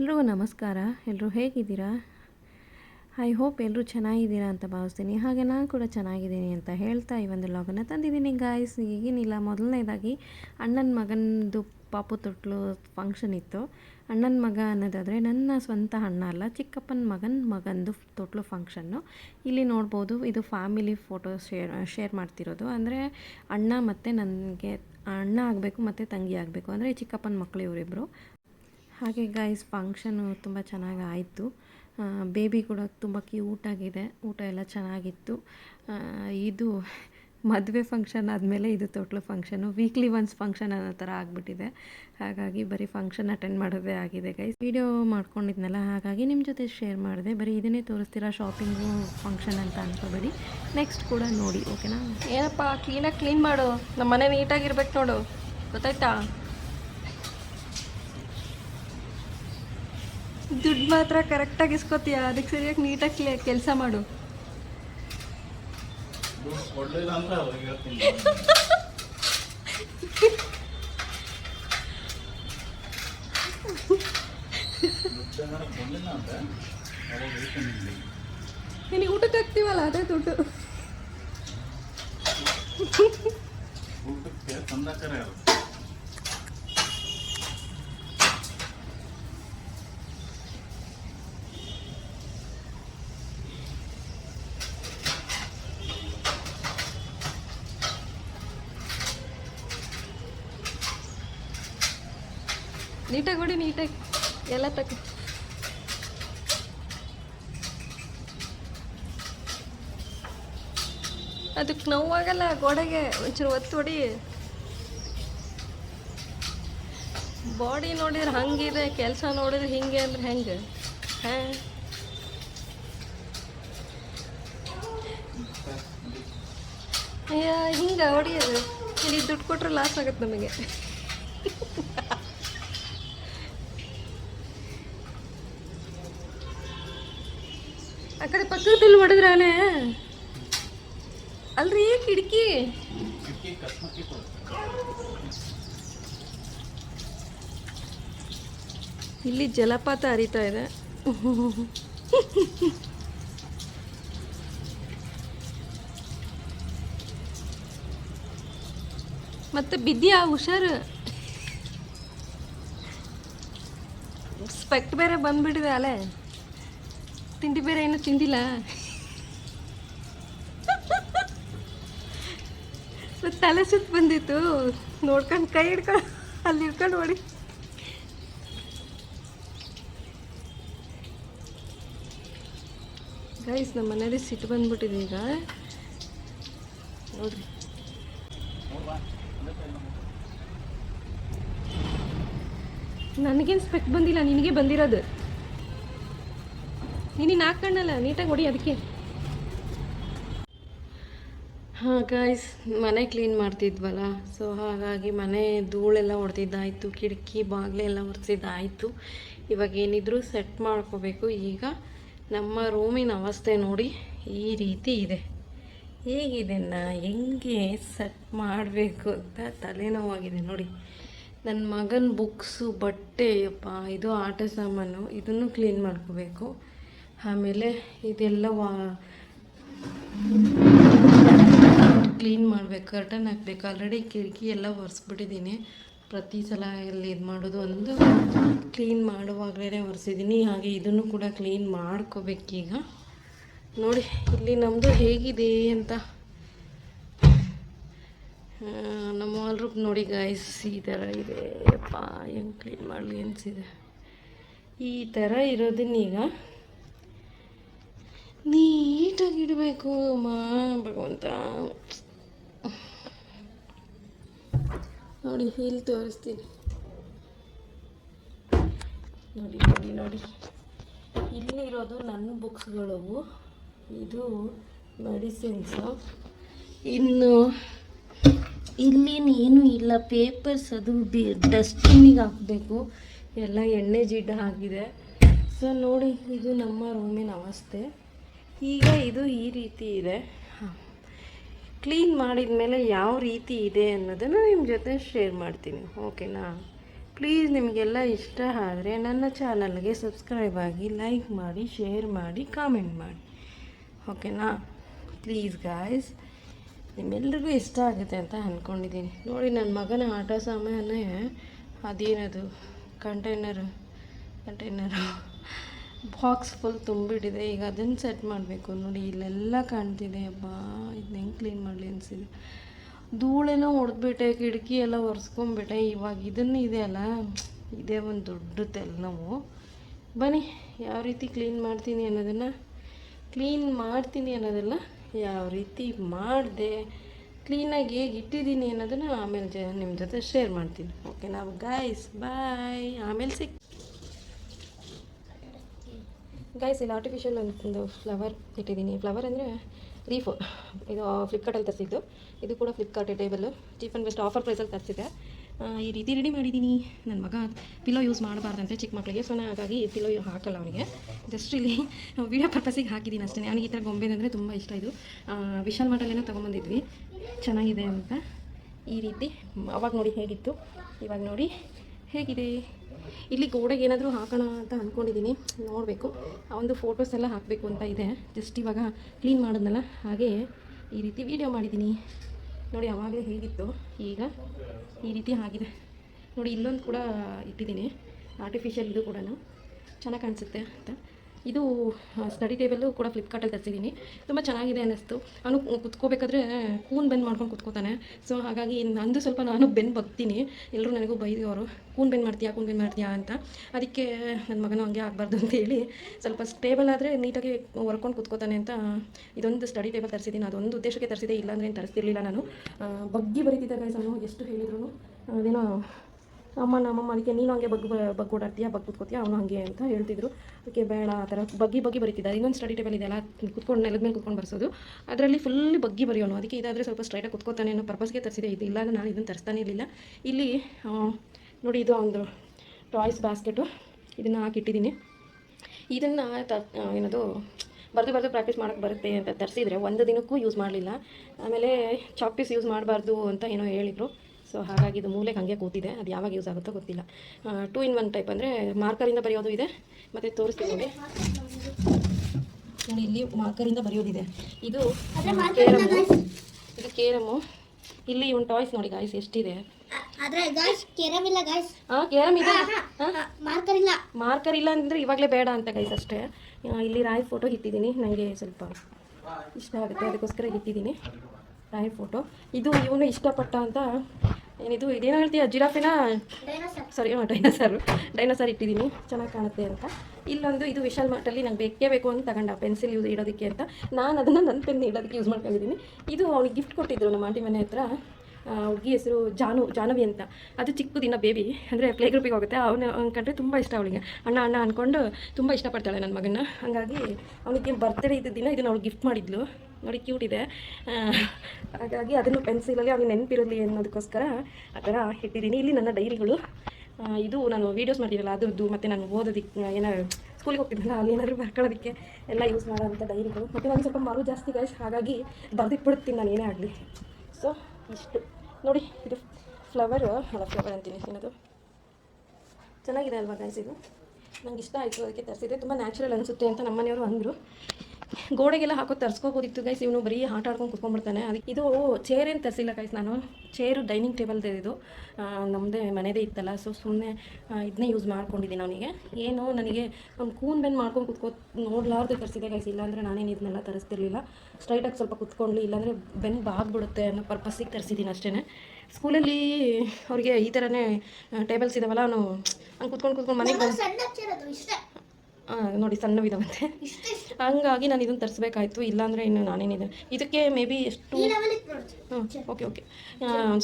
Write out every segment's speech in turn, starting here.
ಎಲ್ರಿಗೂ ನಮಸ್ಕಾರ. ಎಲ್ಲರೂ ಹೇಗಿದ್ದೀರಾ? ಐ ಹೋಪ್ ಎಲ್ಲರೂ ಚೆನ್ನಾಗಿದ್ದೀರಾ ಅಂತ ಭಾವಿಸ್ತೀನಿ. ಹಾಗೆ ನಾನು ಕೂಡ ಚೆನ್ನಾಗಿದ್ದೀನಿ ಅಂತ ಹೇಳ್ತಾ ಈ ಒಂದು ಲಾಗನ್ನು ತಂದಿದ್ದೀನಿ ಗಾಯ್ಸ್ ಈಗೇನಿಲ್ಲ ಮೊದಲನೇದಾಗಿ ಅಣ್ಣನ ಮಗನದು ಪಾಪು ತೊಟ್ಲು ಫಂಕ್ಷನ್ ಇತ್ತು. ಅಣ್ಣನ ಮಗ ಅನ್ನೋದಾದರೆ ನನ್ನ ಸ್ವಂತ ಅಣ್ಣ ಅಲ್ಲ, ಚಿಕ್ಕಪ್ಪನ ಮಗನ ಮಗಂದು ತೊಟ್ಲು ಫಂಕ್ಷನ್ನು ಇಲ್ಲಿ ನೋಡ್ಬೋದು, ಇದು ಫ್ಯಾಮಿಲಿ ಫೋಟೋ ಶೇರ್ ಶೇರ್ ಮಾಡ್ತಿರೋದು. ಅಂದರೆ ಅಣ್ಣ ಮತ್ತು ನನಗೆ ಅಣ್ಣ ಆಗಬೇಕು ಮತ್ತು ತಂಗಿ ಆಗಬೇಕು. ಅಂದರೆ ಚಿಕ್ಕಪ್ಪನ ಮಕ್ಕಳು ಇವರಿಬ್ಬರು ಹಾಗೆ ಗೈಸ್ ಫಂಕ್ಷನು ತುಂಬ ಚೆನ್ನಾಗಿ ಆಯಿತು. ಬೇಬಿ ಕೂಡ ತುಂಬ ಕ್ಯೂಟಾಗಿದೆ ಊಟ ಎಲ್ಲ ಚೆನ್ನಾಗಿತ್ತು. ಇದು ಮದುವೆ ಫಂಕ್ಷನ್ ಆದಮೇಲೆ ಇದು ತೊಟ್ಲು ಫಂಕ್ಷನು ವೀಕ್ಲಿ ಒನ್ಸ್ ಫಂಕ್ಷನ್ ಅನ್ನೋ ಥರ ಆಗಿಬಿಟ್ಟಿದೆ. ಹಾಗಾಗಿ ಬರೀ ಫಂಕ್ಷನ್ ಅಟೆಂಡ್ ಮಾಡೋದೇ ಆಗಿದೆ ಗೈಸ್ ವಿಡಿಯೋ ಮಾಡ್ಕೊಂಡಿದ್ನಲ್ಲ, ಹಾಗಾಗಿ ನಿಮ್ಮ ಜೊತೆ ಶೇರ್ ಮಾಡಿದೆ. ಬರೀ ಇದನ್ನೇ ತೋರಿಸ್ತೀರಾ ಶಾಪಿಂಗು ಫಂಕ್ಷನ್ ಅಂತ ಅನ್ಕೋಬೇಡಿ. ನೆಕ್ಸ್ಟ್ ಕೂಡ ನೋಡಿ ಓಕೆನಾ ಏನಪ್ಪ ಕ್ಲೀನಾಗಿ ಕ್ಲೀನ್ ಮಾಡು. ನಮ್ಮ ಮನೆ ನೀಟಾಗಿರ್ಬೇಕು ನೋಡು. ಗೊತ್ತಾಯ್ತಾ? ದುಡ್ಡು ಮಾತ್ರ ಕರೆಕ್ಟಾಗಿ ಇಸ್ಕೋತೀಯ? ಅದಕ್ಕೆ ಸರಿಯಾಗಿ ನೀಟಾಗಿ ಕೆಲಸ ಮಾಡು. ನಿನಗೆ ಊಟಕ್ಕೆ ಹಾಕ್ತೀವಲ್ಲ ಅದೇ ದುಡ್ಡು. ಊಟಕ್ಕೆ ತಂದಾಕರ ನೀಟಾಗಿ ಹೊಡಿ, ನೀಟಾಗಿ. ಎಲ್ಲ ತಕ್ಕ ಅದಕ್ಕೆ ನೋವಾಗಲ್ಲ, ಗೋಡೆಗೆ ಒಂಚೂರು ಒತ್ತು ಹೊಡಿ. ಬಾಡಿ ನೋಡಿದ್ರೆ ಹಂಗಿದೆ, ಕೆಲಸ ನೋಡಿದ್ರೆ ಹಿಂಗೆ ಅಂದ್ರೆ ಹೆಂಗೆ? ಹಾಂ? ಅಯ್ಯ, ಹಿಂಗೆ ಹೊಡಿಯೋದು ಇಲ್ಲಿ ದುಡ್ಡು ಕೊಟ್ಟರೆ ಲಾಸ್ ಆಗುತ್ತೆ ನಮಗೆ. ಆ ಕಡೆ ಪಕ್ಕದಲ್ಲಿ ಮಾಡಿದ್ರಾನೆ ಅಲ್ರಿ, ಕಿಟಕಿ. ಇಲ್ಲಿ ಜಲಪಾತ ಹರಿತಾ ಇದೆ. ಮತ್ತೆ ಬಿದ್ಯಾ ಹುಷಾರು. ಸ್ಪೆಕ್ಟ್ ಬೇರೆ ಬಂದ್ಬಿಟ್ಟಿದೆ ಅಲೆ. ತಿಂಡಿ ಬೇರೆ ಏನು ತಿಂದಿಲ್ಲ. ತಲೆ ಸುತ್ತ ಬಂದಿತ್ತು. ನೋಡ್ಕೊಂಡು ಕೈ ಹಿಡ್ಕೊಂಡು ಅಲ್ಲಿ ಹಿಡ್ಕೊಂಡು ನೋಡಿ. ಗೈಸ್ ನಮ್ಮ ಮನೇಲಿ ಸಿಟ್ಟು ಬಂದ್ಬಿಟ್ಟಿದೆ ಈಗ. ನೋಡ್ರಿ. ನನಗೇನು ಸ್ಪೆಕ್ಟ್ ಬಂದಿಲ್ಲ, ನಿನಗೆ ಬಂದಿರೋದು. ನೀನು ಹಾಕೊಂಡಲ್ಲ ನೀಟಾಗಿ ಹೊಡಿ ಅದಕ್ಕೆ. ಹಾಂ ಗಾಯ್ಸ್ ಮನೆ ಕ್ಲೀನ್ ಮಾಡ್ತಿದ್ವಲ್ಲ ಸೊ ಹಾಗಾಗಿ ಮನೆ ಧೂಳೆಲ್ಲ ಹೊಡೆದಿದ್ದಾಯಿತು ಕಿಟಕಿ ಬಾಗಿಲೆಲ್ಲ ಒರೆಸಿದ್ದಾಯಿತು. ಇವಾಗ ಏನಿದ್ರೂ ಸೆಟ್ ಮಾಡ್ಕೋಬೇಕು. ಈಗ ನಮ್ಮ ರೂಮಿನ ಅವಸ್ಥೆ ನೋಡಿ ಈ ರೀತಿ ಇದೆ. ಹೇಗಿದೆ ನಾ ಹೆಂಗೆ ಸೆಟ್ ಮಾಡಬೇಕು ಅಂತ ತಲೆನೋವಾಗಿದೆ ನೋಡಿ. ನನ್ನ ಮಗನ ಬುಕ್ಸು ಬಟ್ಟೆ, ಅಪ್ಪ, ಇದು ಆಟ ಸಾಮಾನು, ಇದನ್ನು ಕ್ಲೀನ್ ಮಾಡ್ಕೋಬೇಕು. ಆಮೇಲೆ ಇದೆಲ್ಲ ವಾ ಕ್ಲೀನ್ ಮಾಡಬೇಕು ಕರ್ಟನ್ ಹಾಕ್ಬೇಕು. ಆಲ್ರೆಡಿ ಕಿಟಕಿ ಎಲ್ಲ ಒರೆಸ್ಬಿಟ್ಟಿದ್ದೀನಿ. ಪ್ರತಿ ಸಲ ಇಲ್ಲಿ ಇದು ಮಾಡೋದು ಒಂದು ಕ್ಲೀನ್ ಮಾಡುವಾಗಲೇ ಒರೆಸಿದ್ದೀನಿ. ಹಾಗೆ ಇದನ್ನು ಕೂಡ ಕ್ಲೀನ್ ಮಾಡ್ಕೋಬೇಕೀಗ. ನೋಡಿ, ಇಲ್ಲಿ ನಮ್ಮದು ಹೇಗಿದೆ ಅಂತ. ನಮ್ಮ ವಾಲ್ ನೋಡಿ ಗಾಯ್ಸ್ ಈ ಥರ ಇದೆ. ಅಪ್ಪ ಹೆಂಗೆ ಕ್ಲೀನ್ ಮಾಡಲಿ ಅನಿಸಿದೆ. ಈ ಥರ ಇರೋದನ್ನೀಗ ನೀಟಾಗಿ ಇಡಬೇಕು ಮಾ ಭಗವಂತ. ನೋಡಿ, ಇಲ್ಲಿ ತೋರಿಸ್ತೀನಿ. ನೋಡಿ ನೋಡಿ ನೋಡಿ. ಇಲ್ಲಿರೋದು ನನ್ನ ಬುಕ್ಸ್ಗಳು. ಇದು ಮೆಡಿಸಿನ್ಸು. ಇನ್ನು ಇಲ್ಲಿನ ಏನೂ ಇಲ್ಲ. ಪೇಪರ್ಸ್ ಅದು ಬಿ, ಡಸ್ಟ್ಬಿನ್ನಿಗೆ ಹಾಕಬೇಕು. ಎಲ್ಲ ಎಣ್ಣೆ ಜಿಡ್ಡ ಆಗಿದೆ ಸೊ, ನೋಡಿ, ಇದು ನಮ್ಮ ರೂಮಿನ ಅವಸ್ಥೆ. ಈಗ ಇದು ಈ ರೀತಿ ಇದೆ. ಕ್ಲೀನ್ ಮಾಡಿದ ಮೇಲೆ ಯಾವ ರೀತಿ ಇದೆ ಅನ್ನೋದನ್ನು ನಿಮ್ಮ ಜೊತೆ ಶೇರ್ ಮಾಡ್ತೀನಿ. ಓಕೆನಾ ಪ್ಲೀಸ್ ನಿಮಗೆಲ್ಲ ಇಷ್ಟ ಆದರೆ ನನ್ನ ಚಾನಲ್ಗೆ ಸಬ್ಸ್ಕ್ರೈಬ್ ಆಗಿ ಲೈಕ್ ಮಾಡಿ ಶೇರ್ ಮಾಡಿ ಕಾಮೆಂಟ್ ಮಾಡಿ. ಓಕೆನಾ ಪ್ಲೀಸ್ ಗಾಯ್ಸ್ ನಿಮ್ಮೆಲ್ರಿಗೂ ಇಷ್ಟ ಆಗುತ್ತೆ ಅಂತ ಅಂದ್ಕೊಂಡಿದ್ದೀನಿ ನೋಡಿ ನನ್ನ ಮಗನ ಆಟ ಸಾಮಾನೇ ಅದೇನದು? ಕಂಟೈನರು ಕಂಟೈನರು ಬಾಕ್ಸ್ ಫುಲ್ ತುಂಬಿಟ್ಟಿದೆ. ಈಗ ಅದನ್ನು ಸೆಟ್ ಮಾಡಬೇಕು. ನೋಡಿ, ಇಲ್ಲೆಲ್ಲ ಕಾಣ್ತಿದೆ. ಅಬ್ಬಾ ಇದನ್ನ ಹೆಂಗೆ ಕ್ಲೀನ್ ಮಾಡಲಿ ಅನಿಸಿದೆ. ಧೂಳೆಲ್ಲ ಹೊಡೆದ್ಬಿಟ್ಟೆ ಕಿಟಕಿ ಎಲ್ಲ ಒರೆಸ್ಕೊಂಬಿಟ್ಟೆ ಇವಾಗ ಇದನ್ನು ಇದೆ ಅಲ್ಲ, ಇದೇ ಒಂದು ದೊಡ್ಡ ತಲೆನೋವು ಬನ್ನಿ, ಯಾವ ರೀತಿ ಕ್ಲೀನ್ ಮಾಡ್ತೀನಿ ಅನ್ನೋದನ್ನು. ಕ್ಲೀನ್ ಮಾಡ್ತೀನಿ ಅನ್ನೋದೆಲ್ಲ ಯಾವ ರೀತಿ ಮಾಡಿದೆ. ಕ್ಲೀನಾಗಿ ಹೇಗೆ ಇಟ್ಟಿದ್ದೀನಿ ಅನ್ನೋದನ್ನು ಆಮೇಲೆ ಜ ನಿಮ್ಮ ಜೊತೆ ಶೇರ್ ಮಾಡ್ತೀನಿ. ಓಕೆ ನಾವು ಗಾಯ್ಸ್ ಬಾಯ್ ಆಮೇಲೆ ಸಿಕ್ ಗಾಯ್ಸ್ ಇಲ್ಲಿ ಆರ್ಟಿಫಿಷಿಯಲ್ ಒಂದು ಫ್ಲವರ್ ಇಟ್ಟಿದ್ದೀನಿ. ಫ್ಲವರ್ ಅಂದರೆ ಲೀಫ್ ಇದು ಫ್ಲಿಪ್ಕಾರ್ಟಲ್ಲಿ ತರಿಸಿದ್ದು. ಇದು ಕೂಡ Flipkart table cheap and best offer ಪ್ರೈಸಲ್ಲಿ ತರಿಸಿದೆ ಈ ರೀತಿ ರೆಡಿ ಮಾಡಿದ್ದೀನಿ. ನನ್ನ ಮಗ ಪಿಲೋ ಯೂಸ್ ಮಾಡಬಾರ್ದಂತೆ ಚಿಕ್ಕ ಮಕ್ಕಳಿಗೆ ಸೊ ನಾನು ಹಾಗಾಗಿ ಪಿಲೋ ಹಾಕಲ್ಲ ಅವನಿಗೆ. ಜಸ್ಟ್ ಇಲ್ಲಿ ವಿಡಿಯೋ ಪರ್ಪಸಿಗೆ ಹಾಕಿದ್ದೀನಿ ಅಷ್ಟೇ. ಅವನಿಗೆ ಈ ಥರ ಗೊಂಬೆ ಅಂದರೆ ತುಂಬ ಇಷ್ಟ. ಇದು ವಿಶಾಲ್ ಮಾರ್ಟಲ್ಲೇನೋ ತೊಗೊಂಬಂದಿದ್ವಿ. ಚೆನ್ನಾಗಿದೆ ಅಂತ. ಈ ರೀತಿ, ಅವಾಗ ನೋಡಿ ಹೇಗಿತ್ತು. ಇವಾಗ ನೋಡಿ ಹೇಗಿದೆ. ಇಲ್ಲಿ ಗೋಡೆಗೆ ಏನಾದರೂ ಹಾಕೋಣ ಅಂತ ಅಂದ್ಕೊಂಡಿದ್ದೀನಿ ನೋಡಬೇಕು. ಆ ಒಂದು ಫೋಟೋಸ್ ಎಲ್ಲ ಹಾಕಬೇಕು ಅಂತ ಇದೆ. ಜಸ್ಟ್ ಇವಾಗ ಕ್ಲೀನ್ ಮಾಡಿದ್ನಲ್ಲ? ಹಾಗೆ ಈ ರೀತಿ ವೀಡಿಯೋ ಮಾಡಿದ್ದೀನಿ. ನೋಡಿ ಆವಾಗಲೇ ಹೇಗಿತ್ತು? ಈಗ ಈ ರೀತಿ ಆಗಿದೆ. ನೋಡಿ, ಇಲ್ಲೊಂದು ಕೂಡ ಇಟ್ಟಿದ್ದೀನಿ. ಆರ್ಟಿಫಿಷಿಯಲ್ ಇದು ಕೂಡ ಚೆನ್ನಾಗಿ ಕಾಣಿಸುತ್ತೆ ಅಂತ. ಇದು ಸ್ಟಡಿ ಟೇಬಲ್ಲು ಕೂಡ ಫ್ಲಿಪ್ಕಾರ್ಟಲ್ಲಿ ತರಿಸಿದ್ದೀನಿ ತುಂಬ ಚೆನ್ನಾಗಿದೆ ಅನ್ನಿಸ್ತು. ಅವನು ಕುತ್ಕೋಬೇಕಾದ್ರೆ ಕೂನ್ ಬೆಂಡ್ ಮಾಡ್ಕೊಂಡು ಕುತ್ಕೋತಾನೆ. ಸೊ ಹಾಗಾಗಿ ನಂದು ಸ್ವಲ್ಪ ನಾನು ಬೆನ್ನು ಬಗ್ತೀನಿ. ಎಲ್ಲರೂ ನನಗೂ ಬೈದವರು ಕೂನ್ ಬೆಂಡ್ ಮಾಡ್ತೀಯಾ, ಕೂನ್ ಬೆಂಡ್ ಮಾಡ್ತೀಯಾ? ಅಂತ. ಅದಕ್ಕೆ ನನ್ನ ಮಗನೂ ಹಂಗೆ ಆಗಬಾರ್ದು ಅಂತ ಹೇಳಿ ಸ್ವಲ್ಪ ಸ್ಟೇಬಲ್ ಆದರೆ ನೀಟಾಗಿ ಹೊರ್ಕೊಂಡು ಕುತ್ಕೋತಾನೆ ಅಂತ ಇದೊಂದು ಸ್ಟಡಿ ಟೇಬಲ್ ತರಿಸಿದ್ದೀನಿ ಅದೊಂದು ಉದ್ದೇಶಕ್ಕೆ ತರಿಸಿದೆ ಇಲ್ಲಾಂದ್ರೆ ಏನು ತರಿಸ್ತಿರ್ಲಿಲ್ಲ ನಾನು. ಬಗ್ಗಿ ಬರೀತಿದ್ದಾಗ ಅವನು, ಎಷ್ಟು ಹೇಳಿದ್ರು. ಅದೇನೋ ಅಮ್ಮ ನಮ್ಮಮ್ಮ ಅದಕ್ಕೆ ನೀನು ಹಂಗೆ ಬಗ್ಗು ಬಗ್ಗು ಓಡಾಡ್ತೀಯ, ಬಗ್ಗು ಕೂತ್ಕೋತೀಯ, ಅವನು ಹಾಗೆ ಅಂತ ಹೇಳ್ತಿದ್ರು. ಅದಕ್ಕೆ ಬೇಡ, ಆ ಥರ ಬಗ್ಗಿ ಬಗ್ಗಿ ಬರೀತಿದ್ದ ಇನ್ನೊಂದು ಸ್ಟಡಿ ಟೇಬಲ್ ಇದೆಯಲ್ಲ ಕುತ್ಕೊಂಡು, ನೆಲದ ಮೇಲೆ ಕುತ್ಕೊಂಡು ಬರ್ಸೋದು. ಅದರಲ್ಲಿ ಫುಲ್ ಬಗ್ಗಿ ಬರೆಯೋನು. ಅದಕ್ಕೆ ಇದಾದರೆ ಸ್ವಲ್ಪ ಸ್ಟ್ರೈಟಾಗಿ ಕುತ್ಕೋತಾನೆ ಅನ್ನೋ ಪರ್ಪಸ್ಗೆ ತರಿಸಿದೆ. ಇದು ಇಲ್ಲಾಂದ್ರೆ ನಾನು ಇದನ್ನು ತರಿಸ್ತಾನೆ ಇರಲಿಲ್ಲ. ಇಲ್ಲಿ ನೋಡಿ ಇದು ಒಂದು ಟಾಯ್ಸ್ ಬಾಸ್ಕೆಟು ಇದನ್ನು ಹಾಕಿಟ್ಟಿದ್ದೀನಿ ಇದನ್ನು ತ ಏನದು, ಬರೆದು ಬರೆದು ಪ್ರಾಕ್ಟೀಸ್ ಮಾಡೋಕ್ಕೆ ಬರುತ್ತೆ ಅಂತ ತರಿಸಿದ್ರೆ ಒಂದು ದಿನಕ್ಕೂ ಯೂಸ್ ಮಾಡಲಿಲ್ಲ. ಆಮೇಲೆ ಚಾಕ್ ಪೀಸ್ ಯೂಸ್ ಮಾಡಬಾರ್ದು ಅಂತ ಏನೋ ಹೇಳಿದರು. ಸೊ ಹಾಗಾಗಿ ಇದು ಮೂಲೆಗೆ ಹಾಗೆ ಕೂತಿದೆ. ಅದು ಯಾವಾಗ ಯೂಸ್ ಆಗುತ್ತೋ ಗೊತ್ತಿಲ್ಲ. ಟೂ ಇನ್ ಒನ್ ಟೈಪ್ ಅಂದರೆ ಮಾರ್ಕರಿಂದ ಬರೆಯೋದು ಇದೆ. ಮತ್ತು ತೋರಿಸ್ತೀನಿ ನೋಡಿ ನೋಡಿ ಇಲ್ಲಿ ಮಾರ್ಕರಿಂದ ಬರೆಯೋದಿದೆ ಇದು. ಕೇರಮು. ಇದು ಕೇರಮು. ಇಲ್ಲಿ ಒಂದು ಟಾಯ್ಸ್ ನೋಡಿ ಗಾಯ್ಸ್ ಎಷ್ಟಿದೆ? ಆದ್ರೆ ಗಾಯ್ಸ್ ಕೆರವಿಲ್ಲ ಗಾಯ್ಸ್ ಹಾಂ ಕೇರಮ್ ಇದೆ. ಮಾರ್ಕರ್ ಇಲ್ಲ. ಮಾರ್ಕರ್ ಇಲ್ಲ ಅಂದರೆ ಇವಾಗಲೇ ಬೇಡ ಅಂತ ಗೈಸ್ ಅಷ್ಟೇ. ಇಲ್ಲಿ ರಾಯ್ ಫೋಟೋ ಇಟ್ಟಿದ್ದೀನಿ ನನಗೆ ಸ್ವಲ್ಪ ಇಷ್ಟ ಆಗುತ್ತೆ. ಅದಕ್ಕೋಸ್ಕರ ಇಟ್ಟಿದ್ದೀನಿ ರಾಯ್ ಫೋಟೋ ಇದು ಇವನು ಇಷ್ಟಪಟ್ಟ ಅಂತ ಏನಿದು? ಇದೇನು ಹೇಳ್ತೀಯ? ಜಿರಾಫಿನ? ಸಾರಿ ಡೈನೋಸಾರು. ಡೈನೋಸಾರ್ ಇಟ್ಟಿದ್ದೀನಿ. ಚೆನ್ನಾಗಿ ಕಾಣುತ್ತೆ ಅಂತ. ಇಲ್ಲೊಂದು ಇದು ವಿಶಾಲ್ ಮಾರ್ಟಲ್ಲಿ ನಂಗೆ ಬೇಕೇ ಬೇಕು ಅಂತ ತಗೊಂಡ. ಪೆನ್ಸಿಲ್ ಯೂಸ್ ಇಡೋದಕ್ಕೆ ಅಂತ. ನಾನು ಅದನ್ನು ನನ್ನ ಪೆನ್ ಇಡೋದಕ್ಕೆ ಯೂಸ್ ಮಾಡ್ಕೊಂಡಿದ್ದೀನಿ. ಇದು ಅವ್ನಿಗೆ ಗಿಫ್ಟ್ ಕೊಟ್ಟಿದ್ರು ನಮ್ಮ ಆಂಟಿ ಮನೆ ಹತ್ರ. ಹುಡುಗಿ ಹೆಸರು ಜಾನು, ಜಾನವಿ ಅಂತ. ಅದು ಚಿಕ್ಕ ದಿನ ಬೇಬಿ ಅಂದರೆ ಪ್ಲೇ ಗ್ರೂಪಿಗೆ ಹೋಗುತ್ತೆ. ಅವನು ಕಂಡ್ರೆ ತುಂಬ ಇಷ್ಟ ಅವಳಿಗೆ. ಅಣ್ಣ ಅಣ್ಣ ಅಂದ್ಕೊಂಡು ತುಂಬ ಇಷ್ಟಪಡ್ತಾಳೆ ನನ್ನ ಮಗನ ಹಾಗಾಗಿ ಅವನಿಗೆ ಬರ್ತ್ಡೇ ಇದ್ದ ದಿನ ಇದನ್ನು ಅವಳು ಗಿಫ್ಟ್ ಮಾಡಿದ್ಲು. ನೋಡಿ ಕ್ಯೂಟ್ ಇದೆ. ಹಾಗಾಗಿ ಅದನ್ನು ಪೆನ್ಸಿಲಲ್ಲಿ ಅವನಿಗೆ ನೆನಪಿರಲಿ ಅನ್ನೋದಕ್ಕೋಸ್ಕರ ಆ ಥರ ಇಟ್ಟಿದ್ದೀನಿ. ಇಲ್ಲಿ ನನ್ನ ಡೈರಿಗಳು. ಇದು ನಾನು ವೀಡಿಯೋಸ್ ಮಾಡಿರಲ್ಲ ಅದರದ್ದು ಮತ್ತು ನಾನು ಓದೋದಕ್ಕೆ ಏನಾದ್ರು ಸ್ಕೂಲಿಗೆ ಹೋಗ್ತಿದ್ದೆಲ್ಲ ಅಲ್ಲಿ ಏನಾದರೂ ಬರ್ಕೊಳ್ಳೋದಕ್ಕೆ ಎಲ್ಲ ಯೂಸ್ ಮಾಡೋವಂಥ ಡೈರಿಗಳು. ಮತ್ತು ನನಗೆ ಸ್ವಲ್ಪ ಮರು ಜಾಸ್ತಿ ಗಾಯ್ಸ್ ಹಾಗಾಗಿ ಬರೆದಿಟ್ಬಿಡ್ತೀನಿ ನಾನು, ಏನೇ ಆಗಲಿ. ಸೊ ಇಷ್ಟು. ನೋಡಿ, ಇದು ಫ್ಲವರ್ ಅಲ್ಲ ಫ್ಲವರ್ ಅಂತೀನಿ ಏನದು ಚೆನ್ನಾಗಿದೆ ಅಲ್ವಾ ಗೈಸ್ ಇದು? ನಂಗೆ ಇಷ್ಟ ಆಯಿತು, ಅದಕ್ಕೆ ತರಿಸಿದೆ ತುಂಬ ನ್ಯಾಚುರಲ್ ಅನಿಸುತ್ತೆ ಅಂತ ನಮ್ಮ ಮನೆಯವರು ಅಂದರು. ಗೋಡೆಗೆಲ್ಲ ಹಾಕೋ ತರಿಸ್ಕೋಬೋದಿತ್ತು ಗೈಸ್ ಇವನು ಬರೀ ಆಟ ಆಡ್ಕೊಂಡು ಕುತ್ಕೊಂಡ್ಬಿಡ್ತಾನೆ. ಅದಕ್ಕೆ ಇದು ಚೇರ್ ಏನು ತರಿಸಿಲ್ಲ ಗೈಸ್ ನಾನು. ಚೇರು ಡೈನಿಂಗ್ ಟೇಬಲ್ದೇ ಇದು. ನಮ್ಮದೇ ಮನೆದೇ ಇತ್ತಲ್ಲ ಸೊ ಸುಮ್ಮನೆ ಇದನ್ನೇ ಯೂಸ್ ಮಾಡ್ಕೊಂಡಿದ್ದೀನಿ ಅವನಿಗೆ. ಏನು ನನಗೆ ಅವ್ನು ಕೂನ್ ಬೆನ್ ಮಾಡ್ಕೊಂಡು ಕುತ್ಕೋ, ನೋಡಲಾರ್ದು ತರಿಸಿದೆ ಗೈಸ್ ಇಲ್ಲಾಂದರೆ ನಾನೇನು ಇದನ್ನೆಲ್ಲ ತರಿಸ್ತಿರ್ಲಿಲ್ಲ. ಸ್ಟ್ರೈಟಾಗಿ ಸ್ವಲ್ಪ ಕುತ್ಕೊಳ್ಳಿ ಇಲ್ಲಾಂದರೆ ಬೆನ್ ಬಾಗ್ಬಿಡುತ್ತೆ ಅನ್ನೋ ಪರ್ಪಸ್ಸಿಗೆ ತರಿಸಿದ್ದೀನಿ ಅಷ್ಟೇ ಸ್ಕೂಲಲ್ಲಿ ಅವ್ರಿಗೆ ಈ ಥರನೇ ಟೇಬಲ್ಸ್ ಇದಾವಲ್ಲ, ಅವನು ಹಂಗೆ ಕುತ್ಕೊಂಡು ಕುತ್ಕೊಂಡು ಮನೆಗೆ ನೋಡಿ ಸಣ್ಣವಿದಾವಂತೆ ಇಷ್ಟ ಇಷ್ಟ. ಹಂಗಾಗಿ ನಾನು ಇದನ್ನು ತರಿಸ್ಬೇಕಾಯ್ತು ಇಲ್ಲಾಂದರೆ ಇನ್ನು ನಾನೇನಿದೆ. ಇದಕ್ಕೆ ಮೇ ಬಿ ಎಷ್ಟು ಈ ಲೆವೆಲ್ ಇತ್ತು ನೋಡಿ ಹಾಂ ಓಕೆ ಓಕೆ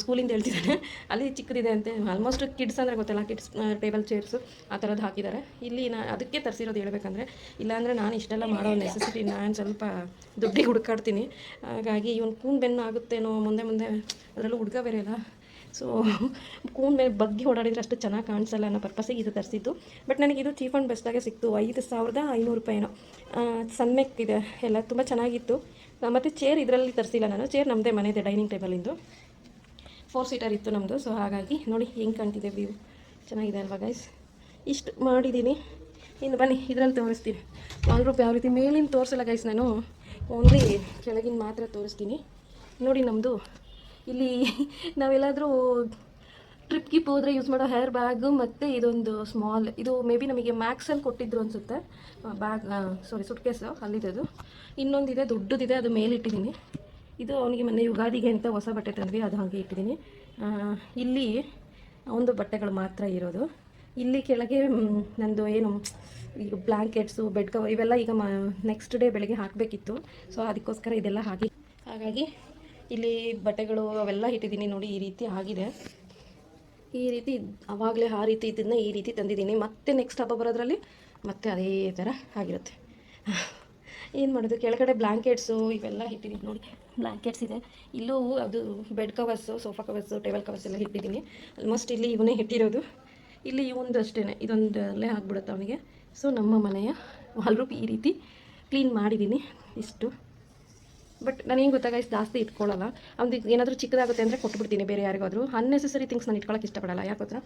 ಸ್ಕೂಲಿಂದ ಹೇಳ್ತಿದ್ದಾನೆ ಅಲ್ಲಿ ಚಿಕ್ಕದಿದೆ ಅಂತೆ. ಆಲ್ಮೋಸ್ಟ್ ಕಿಡ್ಸ್ ಅಂದರೆ ಗೊತ್ತಲ್ಲ ಕಿಡ್ಸ್ ಟೇಬಲ್ ಚೇರ್ಸು ಆ ಥರದ್ದು ಹಾಕಿದ್ದಾರೆ ಇಲ್ಲಿ ನಾ ಅದಕ್ಕೆ ತರಿಸಿರೋದು ಹೇಳ್ಬೇಕಂದ್ರೆ ಇಲ್ಲಾಂದರೆ ನಾನು ಇಷ್ಟೆಲ್ಲ ಮಾಡೋ ನೆಸೆಸಿಟಿ ನಾನು ಸ್ವಲ್ಪ ದುಡ್ಡಿಗೆ ಹುಡುಕಾಡ್ತೀನಿ. ಹಾಗಾಗಿ ಇವನು ಕೂನ್ ಬೆನ್ನು ಆಗುತ್ತೇನೋ ಮುಂದೆ ಮುಂದೆ ಅದರಲ್ಲೂ ಹುಡುಗ ಬೇರೆ ಅಲ್ಲ. ಸೊ ಕೂನ್ ಮೇಲೆ ಬಗ್ಗೆ ಓಡಾಡಿದ್ರೆ ಅಷ್ಟು ಚೆನ್ನಾಗಿ ಕಾಣಿಸಲ್ಲ ಅನ್ನೋ ಪರ್ಪಸ್ಸಿಗೆ ಇದು ತರಿಸಿದ್ದು. ಬಟ್ ನನಗೆ ಇದು ಚೀಪ್ ಆ್ಯಂಡ್ ಬೆಸ್ಟಾಗೆ ಸಿಕ್ತು. ಐದು ಸಾವಿರದ ಐನೂರು ರೂಪಾಯಿನೋ. ಸನ್ಮೆಕ್ ಇದೆ. ಎಲ್ಲ ತುಂಬ ಚೆನ್ನಾಗಿತ್ತು. ಮತ್ತು ಚೇರ್ ಇದರಲ್ಲಿ ತರಿಸಿಲ್ಲ ನಾನು. ಚೇರ್ ನಮ್ಮದೇ ಮನೆಯದೇ ಡೈನಿಂಗ್ ಟೇಬಲಿಂದು ಫೋರ್ ಸೀಟರ್ ಇತ್ತು ನಮ್ಮದು ಸೊ ಹಾಗಾಗಿ ನೋಡಿ ಹೆಂಗೆ ಕಾಣ್ತಿದೆ ವ್ಯೂ ಚೆನ್ನಾಗಿದೆ ಅಲ್ವಾ ಗೈಸ್ ಇಷ್ಟು ಮಾಡಿದ್ದೀನಿ ಇನ್ನು ಬನ್ನಿ, ಇದರಲ್ಲಿ ತೋರಿಸ್ತೀನಿ. ವಾಲ್ರೂಪ್ ಯಾವ ರೀತಿ ಮೇಲಿನ ತೋರಿಸಲ್ಲ ಗೈಸ್ ನಾನು. ಓನ್ಲಿ ಕೆಳಗಿನ ಮಾತ್ರ ತೋರಿಸ್ತೀನಿ. ನೋಡಿ ನಮ್ಮದು ಇಲ್ಲಿ ನಾವೆಲ್ಲಾದರೂ ಟ್ರಿಪ್ ಗಿಪ್ ಹೋದರೆ ಯೂಸ್ ಮಾಡೋ ಹೇರ್ ಬ್ಯಾಗು ಮತ್ತು ಇದೊಂದು ಸ್ಮಾಲ್ ಇದು ಮೇ ಬಿ ನಮಗೆ ಮ್ಯಾಕ್ಸಲ್ಲಿ ಕೊಟ್ಟಿದ್ರು ಅನಿಸುತ್ತೆ. ಬ್ಯಾಗ್ ಸಾರಿ ಸುಟ್ ಕೇಸು ಅಲ್ಲಿದ್ದು. ಇನ್ನೊಂದಿದೆ, ದೊಡ್ಡದಿದೆ, ಅದು ಮೇಲಿಟ್ಟಿದ್ದೀನಿ. ಇದು ಅವನಿಗೆ ಮೊನ್ನೆ ಯುಗಾದಿಗೆ ಅಂತ ಹೊಸ ಬಟ್ಟೆ ತಂದ್ವಿ, ಅದು ಹಾಗೆ ಇಟ್ಟಿದ್ದೀನಿ. ಇಲ್ಲಿ ಒಂದು ಬಟ್ಟೆಗಳು ಮಾತ್ರ ಇರೋದು. ಇಲ್ಲಿ ಕೆಳಗೆ ನಂದು ಏನು, ಈಗ ಬ್ಲ್ಯಾಂಕೆಟ್ಸು ಬೆಡ್ ಕವರ್ ಇವೆಲ್ಲ ಈಗ ಮ ನೆಕ್ಸ್ಟ್ ಡೇ ಬೆಳಗ್ಗೆ ಹಾಕಬೇಕಿತ್ತು. ಸೊ ಅದಕ್ಕೋಸ್ಕರ ಇದೆಲ್ಲ ಹಾಕಿ ಹಾಗಾಗಿ ಇಲ್ಲಿ ಬಟ್ಟೆಗಳು ಅವೆಲ್ಲ ಇಟ್ಟಿದ್ದೀನಿ ನೋಡಿ, ಈ ರೀತಿ ಆಗಿದೆ. ಈ ರೀತಿ ಆವಾಗಲೇ ಆ ರೀತಿ ಇದನ್ನು ಈ ರೀತಿ ತಂದಿದ್ದೀನಿ. ಮತ್ತೆ ನೆಕ್ಸ್ಟ್ ಹಬ್ಬ ಬರೋದ್ರಲ್ಲಿ ಮತ್ತೆ ಅದೇ ಥರ ಆಗಿರುತ್ತೆ. ಏನು ಮಾಡೋದು? ಕೆಳಗಡೆ ಬ್ಲ್ಯಾಂಕೆಟ್ಸು ಇವೆಲ್ಲ ಇಟ್ಟಿದ್ದೀನಿ ನೋಡಿ. ಬ್ಲ್ಯಾಂಕೆಟ್ಸ್ ಇದೆ. ಇಲ್ಲೂ ಅದು bed covers sofa covers table covers ಎಲ್ಲ ಇಟ್ಟಿದ್ದೀನಿ. ಆಲ್ಮೋಸ್ಟ್ ಇಲ್ಲಿ ಇವನೇ ಇಟ್ಟಿರೋದು. ಇಲ್ಲಿ ಇವೊಂದು ಅಷ್ಟೇ ಇದೊಂದಲ್ಲೇ ಆಗ್ಬಿಡುತ್ತೆ ಅವನಿಗೆ. ಸೊ ನಮ್ಮ ಮನೆಯ ವಾಲ್ರೂಪ್ ಈ ರೀತಿ ಕ್ಲೀನ್ ಮಾಡಿದ್ದೀನಿ. ಇಷ್ಟು. ಬಟ್ ನನಗೇನು ಗೊತ್ತಾ ಇಷ್ಟು ಜಾಸ್ತಿ ಇಟ್ಕೊಳ್ಳಲ್ಲ ಅವ್ನಿಗೆ ಏನಾದರೂ ಚಿಕ್ಕದಾಗುತ್ತೆ ಅಂದರೆ ಕೊಟ್ಬಿಡ್ತೀನಿ ಬೇರೆ ಯಾರಿಗಾದರೂ. ಅನ್ನೆಸೆಸರಿ ಥಿಂಗ್ಸ್ ನಾನು ಇಟ್ಕೊಳ್ಳೋಕೆ ಇಷ್ಟಪಡಲ್ಲ. ಯಾಕೆ ಗೊತ್ತಾ?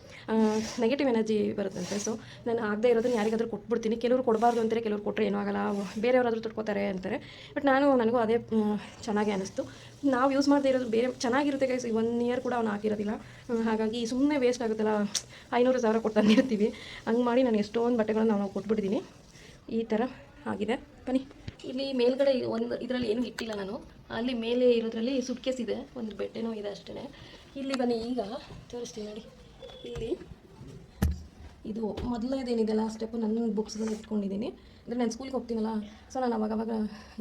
ನೆಗೆಟಿವ್ ಎನರ್ಜಿ ಬರುತ್ತಂತೆ. ಸೊ ನಾನು ಆಗದೆ ಇರೋದನ್ನು ಯಾರಿಗಾದರೂ ಕೊಟ್ಬಿಡ್ತೀನಿ. ಕೆಲವರು ಕೊಡಬಾರ್ದು ಅಂತಾರೆ, ಕೆಲವರು ಕೊಟ್ಟರೆ ಏನೂ ಆಗಲ್ಲ. ಬೇರೆಯವರಾದರೂ ತೊಡ್ಕೋತಾರೆ ಅಂತಾರೆ. ಬಟ್ ನಾನು, ನನಗೂ ಅದೇ ಚೆನ್ನಾಗಿ ಅನ್ನಿಸ್ತು ನಾವು ಯೂಸ್ ಮಾಡದೇ ಇರೋದು ಬೇರೆ, ಚೆನ್ನಾಗಿರುತ್ತೆ ಗೈಸ್ ಒನ್ ಇಯರ್ ಕೂಡ ಅವ್ನು ಹಾಕಿರೋದಿಲ್ಲ. ಹಾಗಾಗಿ ಸುಮ್ಮನೆ ವೇಸ್ಟ್ ಆಗುತ್ತಲ್ಲ. ಐನೂರು ಸಾವಿರ ಕೊಟ್ಟು ತಂದಿರ್ತೀವಿ. ಹಂಗೆ ಮಾಡಿ ನಾನು ಎಷ್ಟೊಂದು ಬಟ್ಟೆಗಳನ್ನು ನಾವು ಕೊಟ್ಬಿಡ್ತೀನಿ ಈ ಥರ ಆಗಿದೆ. ಬನ್ನಿ. ಇಲ್ಲಿ ಮೇಲ್ಗಡೆ ಒಂದು ಇದರಲ್ಲಿ ಏನು ಇಟ್ಟಿಲ್ಲ ನಾನು. ಅಲ್ಲಿ ಮೇಲೆ ಇರೋದ್ರಲ್ಲಿ ಸುಟ್ಕೇಸ್ ಇದೆ. ಒಂದು ಬೆಟ್ಟೆನೂ ಇದೆ ಅಷ್ಟೇ ಇಲ್ಲಿ ಬನ್ನಿ, ಈಗ ತೋರಿಸ್ತೀನಿ ನೋಡಿ. ಇಲ್ಲಿ ಇದು ಮೊದಲನೇದೇನಿದೆಲ್ಲ ಸ್ಟೆಪ್ ನನ್ನ ಬುಕ್ಸ್ಗಳು ಇಟ್ಕೊಂಡಿದ್ದೀನಿ. ಅಂದರೆ ನಾನು ಸ್ಕೂಲಿಗೆ ಹೋಗ್ತೀನಲ್ಲ ಸೊ ನಾನು ಅವಾಗ ಅವಾಗ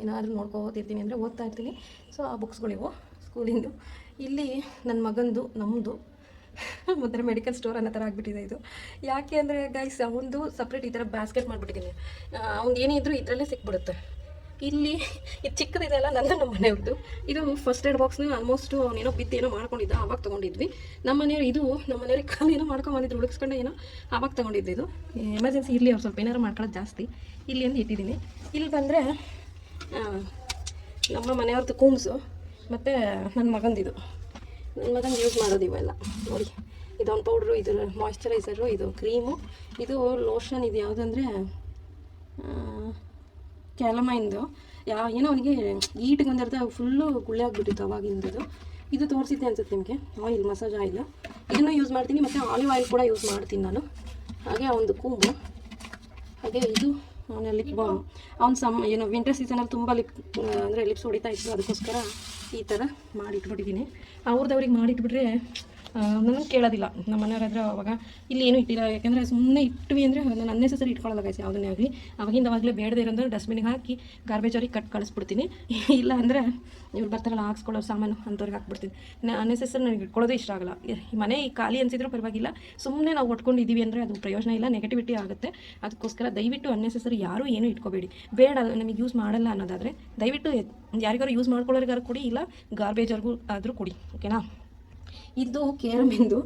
ಏನಾದರೂ ನೋಡ್ಕೋತಿರ್ತೀನಿ ಅಂದರೆ ಓದ್ತಾ ಇರ್ತೀನಿ. ಸೊ ಆ ಬುಕ್ಸ್ಗಳಿವು ಸ್ಕೂಲಿಂದು ಇಲ್ಲಿ ನನ್ನ ಮಗಂದು ನಮ್ಮದು ಒಂಥರ ಮೆಡಿಕಲ್ ಸ್ಟೋರ್ ಅನ್ನೋ ಥರ ಆಗಿಬಿಟ್ಟಿದೆ ಇದು. ಯಾಕೆ ಅಂದರೆ ಗೈಸ್ ಅವನದು ಸಪ್ರೇಟ್ ಈ ಥರ ಬ್ಯಾಸ್ಕೆಟ್ ಮಾಡಿಬಿಟ್ಟಿದ್ದೀನಿ. ಅವ್ನು ಏನೇ ಇದ್ದರೂ ಇದರಲ್ಲೇ ಸಿಕ್ಬಿಡುತ್ತೆ. ಇಲ್ಲಿ ಇದು ಚಿಕ್ಕದಿದೆಯಲ್ಲ ನಂದು ನಮ್ಮ ಮನೆಯವ್ರದ್ದು. ಇದು ಫಸ್ಟ್ ಏಡ್ ಬಾಕ್ಸ್ನ ಆಲ್ಮೋಸ್ಟ್ ಅವನೇನೋ ಬಿದ್ದು ಏನೋ ಮಾಡ್ಕೊಂಡಿದ್ದ, ಆವಾಗ ತೊಗೊಂಡಿದ್ವಿ. ನಮ್ಮ ಮನೆಯವ್ರು ಇದು, ನಮ್ಮ ಮನೆಯವ್ರಿಗೆ ಕಾಲು ಏನೋ ಮಾಡ್ಕೊಂಬಂದಿದ್ರು ಉಳಿಸ್ಕೊಂಡು ಏನೋ ಆವಾಗ ತೊಗೊಂಡಿದ್ದು ಇದು. ಎಮರ್ಜೆನ್ಸಿ ಇರಲಿ ಅವ್ರು ಸ್ವಲ್ಪ ಏನಾರು ಮಾಡ್ಕೊಳ್ಳೋದು ಜಾಸ್ತಿ. ಇಲ್ಲಿ ಅಂತ ಇಟ್ಟಿದ್ದೀನಿ. ಇಲ್ಲಿ ಬಂದರೆ ನಮ್ಮ ಮನೆಯವ್ರದ್ದು ಕೂಮ್ಸು, ಮತ್ತು ನನ್ನ ಮಗಂದಿದು. ನನ್ನ ಮಗನ ಯೂಸ್ ಮಾಡೋದು ಇವೆಲ್ಲ. ನೋಡಿ ಇದೊಂದು ಪೌಡ್ರು ಇದು ಮಾಯ್ಶ್ಚರೈಸರು ಇದು ಕ್ರೀಮು ಇದು ಲೋಷನ್ ಇದು ಯಾವುದಂದರೆ ಕ್ಯಾಲಮೈನ್ದು ಯಾ ಏನೋ ಅವನಿಗೆ ಈಟಿಗೆ ಒಂದರ್ಧ ಫುಲ್ಲು ಗುಳ್ಳೆ ಆಗಿಬಿಟ್ಟಿತ್ತು ಅವಾಗಿಂದದು. ಇದು ತೋರಿಸಿದ್ದೆ ಅನ್ಸುತ್ತೆ ನಿಮಗೆ. Oil, massage oil. ಇದನ್ನು ಯೂಸ್ ಮಾಡ್ತೀನಿ ಮತ್ತು ಆಲಿವ್ ಆಯಿಲ್ ಕೂಡ ಯೂಸ್ ಮಾಡ್ತೀನಿ ನಾನು. ಹಾಗೆ ಒಂದು ಕೂಂಬು ಹಾಗೆ ಇದು ಅವನ ಲಿಪ್ ಬಾಮ್ ಅವ್ನು ಸಮ್ ಏನು ವಿಂಟರ್ ಸೀಸನಲ್ಲಿ ತುಂಬ ಲಿಪ್ ಅಂದರೆ ಲಿಪ್ಸ್ ಹೊಡಿತಾ ಇತ್ತು. ಅದಕ್ಕೋಸ್ಕರ ಈ ಥರ ಮಾಡಿಟ್ಬಿಟ್ಟಿದ್ದೀನಿ. ಅವ್ರದ್ದು ಅವ್ರಿಗೆ ಮಾಡಿಟ್ಬಿಟ್ರೆ ನನಗೆ ಕೇಳೋದಿಲ್ಲ. ನಮ್ಮ ಮನೆಯವರಾದ್ರೆ ಅವಾಗ ಇಲ್ಲಿ ಏನು ಇಟ್ಟಿಲ್ಲ. ಯಾಕೆಂದರೆ ಸುಮ್ಮನೆ ಇಟ್ವಿ ಅಂದರೆ ನಾನು ಅನ್ನೆಸರಿ ಇಟ್ಕೊಳ್ಳಲ್ಲ ಗೈಸ್ ಯಾವುದನ್ನೇ ಆಗಲಿ. ಅವಾಗಿಂದ ಅವಾಗಲೇ ಬೇಡದೇ ಇರೋದ್ರೆ ಡಸ್ಟ್ಬಿನ್ಗೆ ಹಾಕಿ ಗಾರ್ಬೇಜ್ ಅವ್ರಿಗೆ ಕಟ್ ಕಳಿಸ್ಬಿಡ್ತೀನಿ. ಇಲ್ಲ ಅಂದರೆ ಇವ್ರು ಬರ್ತಾರಲ್ಲ, ಹಾಕ್ಸ್ಕೊಳ್ಳೋ ಸಾಮಾನು ಅಂಥವ್ರಿಗೆ ಹಾಕ್ಬಿಡ್ತೀನಿ. ಅನ್ನೆಸೆಸರಿ ನನಗೆ ಇಟ್ಕೊಳ್ಳೋದೇ ಇಷ್ಟ ಆಗಲ್ಲ. ಮನೆ ಖಾಲಿ ಅನ್ಸಿದ್ರು ಪರವಾಗಿಲ್ಲ. ಸುಮ್ಮನೆ ನಾವು ಒಟ್ಕೊಂಡಿದ್ದೀವಿ ಅಂದರೆ ಅದು ಪ್ರಯೋಜನ ಇಲ್ಲ ನೆಗೆಟಿವಿಟಿ ಆಗುತ್ತೆ. ಅದಕ್ಕೋಸ್ಕರ ದಯವಿಟ್ಟು ಅನ್ನೆಸೆಸರಿ ಯಾರೂ ಏನು ಇಟ್ಕೋಬೇಡಿ. ಬೇಡ ನಮಗೆ ಯೂಸ್ ಮಾಡಲ್ಲ ಅನ್ನೋದಾದರೆ ದಯವಿಟ್ಟು ಯಾರಿಗಾರು ಯೂಸ್ ಮಾಡ್ಕೊಳ್ಳೋರಿಗಾರು ಕೊಡಿ, ಇಲ್ಲ ಗಾರ್ಬೇಜ್ ಅವ್ರಿಗೂ ಆದರೂ ಕೊಡಿ. ಓಕೆನಾ ಇದು ಕೇರಮಿಂದು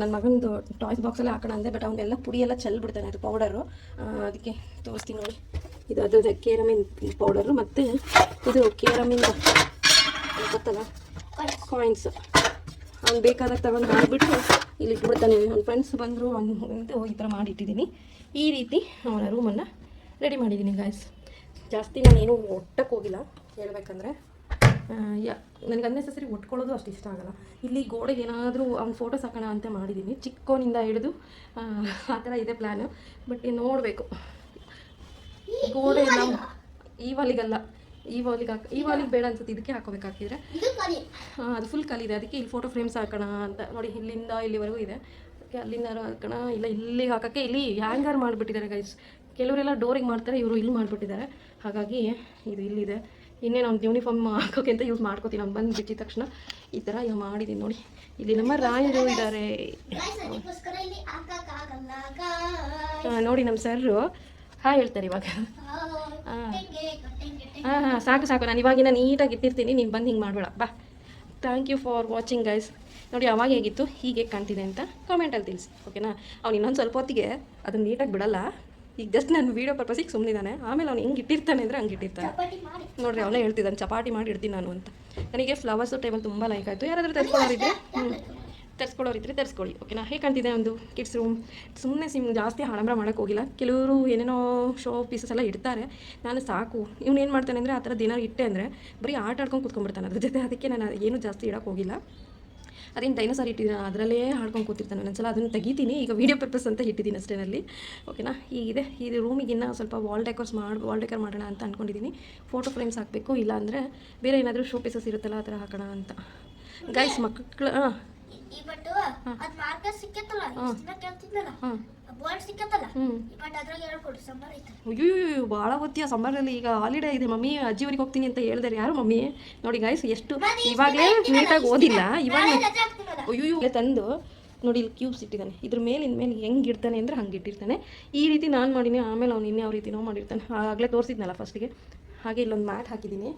ನನ್ನ ಮಗನದು ಟಾಯ್ಸ್ ಬಾಕ್ಸಲ್ಲಿ ಹಾಕೋಣ ಅಂದೆ ಬಟ್ ಅವನ್ನೆಲ್ಲ ಪುಡಿ ಎಲ್ಲ ಚೆಲ್ಬಿಡ್ತಾನೆ, ಅದು ಪೌಡರು ಅದಕ್ಕೆ ತೋರಿಸ್ತೀನಿ ನೋಡಿ. ಇದು ಅದ್ರದ್ದು ಕೇರಮಿನ್ ಪೌಡರು ಮತ್ತು ಇದು ಕೇರಮಿನ್ ಗೊತ್ತಲ್ಲ? ಕಾಯಿನ್ಸ್ ಅವ್ನು ಬೇಕಾದಾಗ ತಗೊಂಡು ಮಾಡಿಬಿಟ್ಟು ಇಲ್ಲಿ ಇಟ್ಬಿಡ್ತಾನೆ ಅವ್ನ ಫ್ರೆಂಡ್ಸ್ ಬಂದರು ಒಂದು ಈ ಥರ ಮಾಡಿಟ್ಟಿದ್ದೀನಿ ಈ ರೀತಿ ಅವನ ರೂಮನ್ನು ರೆಡಿ ಮಾಡಿದ್ದೀನಿ ಗಾಯ್ಸ್ ಜಾಸ್ತಿ ನಾನೇನು ಒಟ್ಟಕ್ಕೆ ಹೋಗಿಲ್ಲ, ಹೇಳ್ಬೇಕಂದ್ರೆ. ಯಾ ನನಗೆ ಅನ್ನೆಸರಿ ಒಟ್ಕೊಳ್ಳೋದು ಅಷ್ಟು ಇಷ್ಟ ಆಗಲ್ಲ. ಇಲ್ಲಿ ಗೋಡೆಗೆ ಏನಾದರೂ ಅವ್ನ ಫೋಟೋಸ್ ಹಾಕೋಣ ಅಂತ ಮಾಡಿದ್ದೀನಿ ಚಿಕ್ಕೋನಿಂದ ಹಿಡಿದು ಆ, ಥರ ಇದೆ ಪ್ಲ್ಯಾನು ಬಟ್ ನೋಡಬೇಕು. ಗೋಡೆ ನಾವು ಈ ವಾಲಿಗಲ್ಲ. ಈ ವಾಲಿಗೆ ಹಾಕಿ ಈ ವಾಲಿಗೆ ಬೇಡ ಅನ್ಸುತ್ತೆ. ಇದಕ್ಕೆ ಹಾಕೋಬೇಕಾಗಿದ್ರೆ ಅದು ಫುಲ್ ಇದೆ. ಅದಕ್ಕೆ ಇಲ್ಲಿ ಫೋಟೋ ಫ್ರೇಮ್ಸ್ ಹಾಕೋಣ ಅಂತ. ನೋಡಿ ಇಲ್ಲಿಂದ ಇಲ್ಲಿವರೆಗೂ ಇದೆ. ಅದಕ್ಕೆ ಅಲ್ಲಿಂದ ಹಾಕೋಣ. ಇಲ್ಲ ಇಲ್ಲಿ ಹಾಕೋಕ್ಕೆ ಇಲ್ಲಿ ಹ್ಯಾಂಗರ್ ಮಾಡಿಬಿಟ್ಟಿದ್ದಾರೆ ಗೈಸ್ ಕೆಲವರೆಲ್ಲ ಡೋರಿಗೆ ಮಾಡ್ತಾರೆ ಇವರು ಇಲ್ಲಿ ಮಾಡಿಬಿಟ್ಟಿದ್ದಾರೆ. ಹಾಗಾಗಿ ಇದು ಇಲ್ಲಿದೆ. ಇನ್ನೇನು ನಮ್ದು ಯೂನಿಫಾರ್ಮ್ ಹಾಕೋಕೆ ಅಂತ ಯೂಸ್ ಮಾಡ್ಕೋತೀನಿ. ಅವ್ನು ಬಂದು ಬಿಟ್ಟಿದ ತಕ್ಷಣ ಈ ಥರ ಈಗ ಮಾಡಿದ್ದೀನಿ ನೋಡಿ. ಇಲ್ಲಿ ನಮ್ಮ ರಾಯರು ಇದ್ದಾರೆ ನೋಡಿ ನಮ್ಮ ಸರ್ರು. ಹಾಂ, ಹೇಳ್ತಾರೆ ಇವಾಗ. ಹಾಂ. ಹಾಂ ಸಾಕು ಸಾಕು. ನಾನು ಇವಾಗಿನ ನೀಟಾಗಿ ಇಟ್ಟಿರ್ತೀನಿ. ನೀನು ಬಂದು ಹಿಂಗೆ ಮಾಡಬೇಡ. ಬಾ. Thank you for watching guys ನೋಡಿ, ಅವಾಗ ಹೇಗಿತ್ತು? ಹೀಗೆ ಕಾಣ್ತಿದೆ ಅಂತ ಕಾಮೆಂಟಲ್ಲಿ ತಿಳಿಸಿ. ಓಕೆನಾ ಅವ್ನು ಇನ್ನೊಂದು ಸ್ವಲ್ಪ ಹೊತ್ತಿಗೆ ಅದನ್ನು ನೀಟಾಗಿ ಬಿಡಲ್ಲ. ಈಗ ಜಸ್ಟ್ ನಾನು ವೀಡಿಯೋ ಪರ್ಪಸಿಗೆ ಸುಮ್ಮನಿದ್ದಾನೆ ಆಮೇಲೆ ಅವ್ನು ಹೆಂಗೆ ಇಟ್ಟಿರ್ತಾನೆ ಅಂದರೆ ಹಂಗೆ ಇಟ್ಟಿರ್ತಾನೆ. ನೋಡ್ರಿ ಅವನೇ ಹೇಳ್ತಿದ್ದಾನೆ ಚಪಾತಿ ಮಾಡಿ ಇಡ್ತೀನಿ ನಾನು ಅಂತ. ನನಗೆ ಫ್ಲವರ್ಸು ಟೇಬಲ್ ತುಂಬ ಲೈಕ್ ಆಯಿತು. ಯಾರಾದರೂ ತರಿಸ್ಕೊಳ್ಳೋರಿದ್ರೆ ಹ್ಞೂ ತರಿಸ್ಕೊಳ್ಳೋರಿದ್ರೆ ತರಿಸ್ಕೊಳ್ಳಿ. ಓಕೆನಾ ಹೇಗೆ ಕಾಣ್ತಿದೆ ಒಂದು ಕಿಡ್ಸ್ ರೂಮ್ ಸುಮ್ಮನೆ ಸಿಮ್ ಜಾಸ್ತಿ ಹಾಳಾಂಬರ ಮಾಡೋಕ್ಕೆ ಹೋಗಿಲ್ಲ. ಕೆಲವರು ಏನೇನೋ ಶೋ ಪೀಸಸ್ ಎಲ್ಲ ಇಡ್ತಾರೆ. ನಾನು ಸಾಕು. ಇವನು ಏನು ಮಾಡ್ತಾನೆ ಅಂದರೆ ಆ ಥರ ದಿನ ಇಟ್ಟೆ ಅಂದರೆ ಬರೀ ಆಟ ಆಡ್ಕೊಂಡು ಕೂತ್ಕೊಂಡ್ಬಿಡ್ತಾನೆ ಅದ್ರ ಜೊತೆ. ಅದಕ್ಕೆ ನಾನು ಏನು ಜಾಸ್ತಿ ಇಡೋಕ್ಕೆ ಹೋಗಿಲ್ಲ. ಅದೇನು ಡೈನೋಸಾರ್ ಇಟ್ಟಿದ್ದೀನಿ ಅದರಲ್ಲೇ ಹಾಡ್ಕೊಂಡು ಕೂತಿರ್ತಾನೆ ಒಂದ್ಸಲ ಅದನ್ನು ತೆಗಿತೀನಿ. ಈಗ ವೀಡಿಯೋ ಪರ್ಪಸ್ ಅಂತ ಇಟ್ಟಿದ್ದೀನಿ ಅಷ್ಟೇನಲ್ಲಿ ಓಕೆನಾ ಹೀಗಿದೆ. ಇದು ರೂಮಿಗಿನ್ನ ಇನ್ನೂ ಸ್ವಲ್ಪ ವಾಲ್ ಡೆಕೋರ್ಸ್ ಮಾಡಿ ವಾಲ್ ಡೆಕೋರ್ ಮಾಡೋಣ ಅಂತ ಅಂದ್ಕೊಂಡಿದ್ದೀನಿ ಫೋಟೋ ಫ್ರೇಮ್ಸ್ ಹಾಕಬೇಕು. ಇಲ್ಲ ಅಂದರೆ ಬೇರೆ ಏನಾದರೂ ಶೋ ಪೀಸಸ್ ಇರುತ್ತಲ್ಲ ಆ ಥರ ಹಾಕೋಣ ಅಂತ. ಗೈಸ್ ಮಕ್ಕಳು ಹಾಂ. ಹಾಂ. ಹಾಂ. ಬೋರ್ಡ್ ಸಿಕ್ಕತ್ತಲ್ಲ? ಹ್ಞೂ ಅಲ್ಲಿ ಬಟ್ ಅದ್ರಾಗ ಐತೆ ಅಯ್ಯೋ ಭಾಳ ಹೊತ್ತಿಯ ಸಮ್ಮರಲ್ಲಿ ಈಗ ಹಾಲಿಡೇ ಇದೆ ಮಮ್ಮಿ ಅಜ್ಜಿ ಊರಿಗೆ ಹೋಗ್ತೀನಿ ಅಂತ ಹೇಳಿದಾರೆ ಯಾರು ಮಮ್ಮಿ? ನೋಡಿ ಗಾಯ್ಸ್ ಎಷ್ಟು ಇವಾಗಲೇ ನೀಟಾಗಿ ಓದಿಲ್ಲ ಇವಾಗ ಅಯ್ಯೋ ತಂದು ನೋಡಿ ಇಲ್ಲಿ ಕ್ಯೂಬ್ಸ್ ಇಟ್ಟಿದ್ದಾನೆ. ಇದ್ರ ಮೇಲೆ ಇನ್ಮೇಲೆ ಹೆಂಗೆ ಇಡ್ತಾನೆ ಅಂದ್ರೆ ಹಂಗೆ ಇಟ್ಟಿರ್ತಾನೆ. ಈ ರೀತಿ ನಾನು ಮಾಡೀನಿ ಆಮೇಲೆ ಅವ್ನು ಇನ್ನೇ ರೀತಿ ರೀತಿನೋ ಮಾಡಿರ್ತಾನೆ. ಆಗಲೇ ತೋರಿಸಿದ್ನಲ್ಲ ಫಸ್ಟಿಗೆ ಹಾಗೆ ಇಲ್ಲೊಂದು ಮ್ಯಾಟ್ ಹಾಕಿದ್ದೀನಿ.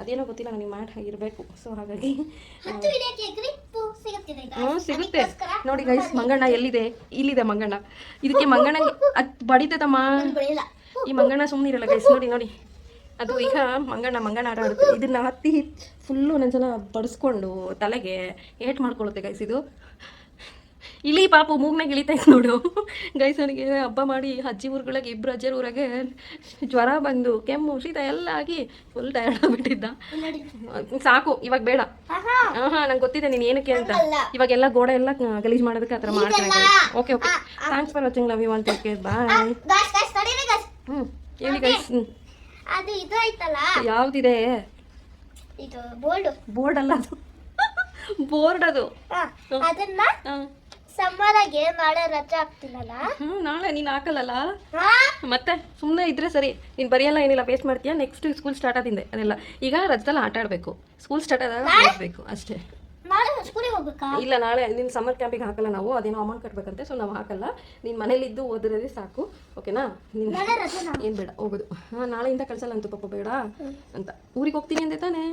ಅದೇನೋ ಗೊತ್ತಿಲ್ಲ ನನಗೆ ಮಾಡಿ ಆಗಿರಬೇಕು. ಸೊ ಹಾಗಾಗಿ ಹ್ಞೂ ಸಿಗುತ್ತೆ ನೋಡಿ ಗೈಸ್ ಮಂಗಣ್ಣ ಎಲ್ಲಿದೆ? ಇಲ್ಲಿದೆ ಮಂಗಣ್ಣ. ಇದಕ್ಕೆ ಮಂಗಣ್ಣ ಅದು ಬಡಿತದಮ್ಮ ಈ ಮಂಗಣ್ಣ ಸುಮ್ಮನೆ ಇರಲ್ಲ ಗೈಸ್ ನೋಡಿ ನೋಡಿ. ಅದು ಈಗ ಮಂಗಣ್ಣ ಮಂಗಣ್ಣ ಆಟ ಆಡುತ್ತೆ. ಇದನ್ನ ಹತ್ತಿ ಫುಲ್ಲು ಒಂದೊಂದ್ಸಲ ಬಡಿಸ್ಕೊಂಡು ತಲೆಗೆ ಏಟ್ ಮಾಡ್ಕೊಳ್ಳುತ್ತೆ ಗೈಸ್ ಇದು. ಇಲಿ ಪಾಪು ಮೂಗ್ನಾಗ ಇಳಿತೈತೆ ನೋಡು. ಗೈಸ್ ನನಗೆ ಹಬ್ಬ ಮಾಡಿ ಅಜ್ಜಿ ಊರುಗಳಿಗೆ ಇಬ್ಬರು ಅಜ್ಜರ ಊರಾಗೆ ಜ್ವರ ಬಂದು ಕೆಮ್ಮು ಶೀತ ಎಲ್ಲ ಆಗಿ ಫುಲ್ ಟಯರ್ಡ್ ಆಗಿಬಿಟ್ಟಿದ್ದ. ಸಾಕು ಇವಾಗ ಬೇಡ. ಹಾ ನಂಗೆ ಗೊತ್ತಿದೆ ನೀನು ಏನಕ್ಕೆ ಅಂತ. ಇವಾಗ ಎಲ್ಲ ಗೋಡೆ ಎಲ್ಲ ಗಲೀಜ್ ಮಾಡೋದಕ್ಕೆ ಆ ಥರ ಮಾಡ್ತಾ okay okay thanks for watching love you ಅಂತ ಬಾಯ್ ತಡೀರಿ ಗಾಯ್ಸ್ ಹ್ಞೂ ಹೇಳಿ ಗೈಸ್ ಅದು ಇದು ಆಯ್ತಲ್ಲ? ಯಾವ್ದಿದೆ? ಇದು ಬೋರ್ಡ್. ಬೋರ್ಡ್ ಅಲ್ಲ ಅದು. ಬೋರ್ಡ್ ಅದು. ಅದನ್ನ ಸಮ್ಮರಾಗೆ ನಾಳೆ ರಜೆ ಹಾಕ್ತೀನಲ್ಲ? ಹ್ಞೂ ನಾಳೆ ನೀನು ಹಾಕಲ್ಲಲ್ಲ? ಮತ್ತೆ ಸುಮ್ಮನೆ ಇದ್ರೆ ಸರಿ ನೀನು ಬರೆಯಲ್ಲ ಏನಿಲ್ಲ ವೇಸ್ಟ್ ಮಾಡ್ತೀಯಾ? ನೆಕ್ಸ್ಟ್ ಸ್ಕೂಲ್ ಸ್ಟಾರ್ಟ್ ಆದಿಂದೆ ಅದೆಲ್ಲ. ಈಗ ರಜದಲ್ಲಿ ಆಟ ಆಡಬೇಕು. ಸ್ಕೂಲ್ ಸ್ಟಾರ್ಟ್ ಆದಾಗ ಓದಬೇಕು ಅಷ್ಟೇ. ನಾಳೆ ಸ್ಕೂಲಿಗೆ ಹೋಗ್ಬೇಕಾ? ಇಲ್ಲ ನಾಳೆ ನಿನ್ನ ಸಮ್ಮರ್ ಕ್ಯಾಂಪಿಗೆ ಹಾಕಲ್ಲ ನಾವು ಅದೇನೋ ಅಮೌಂಟ್ ಕಟ್ಬೇಕಂತೆ ಸೊ ನಾವು ಹಾಕಲ್ಲ. ನೀನು ಮನೇಲಿದ್ದು ಓದಿರೋದೇ ಸಾಕು ಓಕೆನಾ ನೀನು ನಾಳೆ ರಜೆನಾ ಏನು ಬೇಡ ಹೋಗೋದು. ಹಾಂ ನಾಳೆಯಿಂದ ಕಳ್ಸಲ್ಲ ಅಂತ ಪಾಪ ಬೇಡ ಅಂತ. ಊರಿಗೆ ಹೋಗ್ತೀನಿ ಅಂದೆ ತಾನೇ?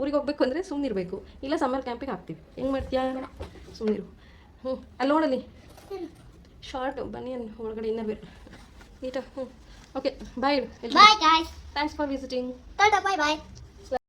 ಊರಿಗೆ ಹೋಗ್ಬೇಕು ಅಂದರೆ ಸುಮ್ಮನಿರಬೇಕು ಇಲ್ಲ ಸಮ್ಮರ್ ಕ್ಯಾಂಪಿಗೆ ಹಾಕ್ತೀವಿ. ಹೆಂಗೆ ಮಾಡ್ತೀಯಾ? ಸುಮ್ಮನಿರು ಹ್ಞೂ ಅಲ್ಲಿ ನೋಡಲಿ ಶಾರ್ಟ್ ಬನ್ನಿ ಒಳಗಡೆ ಇನ್ನರ್ ಬೇರೆ. ನೀಟ ಹ್ಞೂ. Okay bye bye thanks for visiting Tata bye bye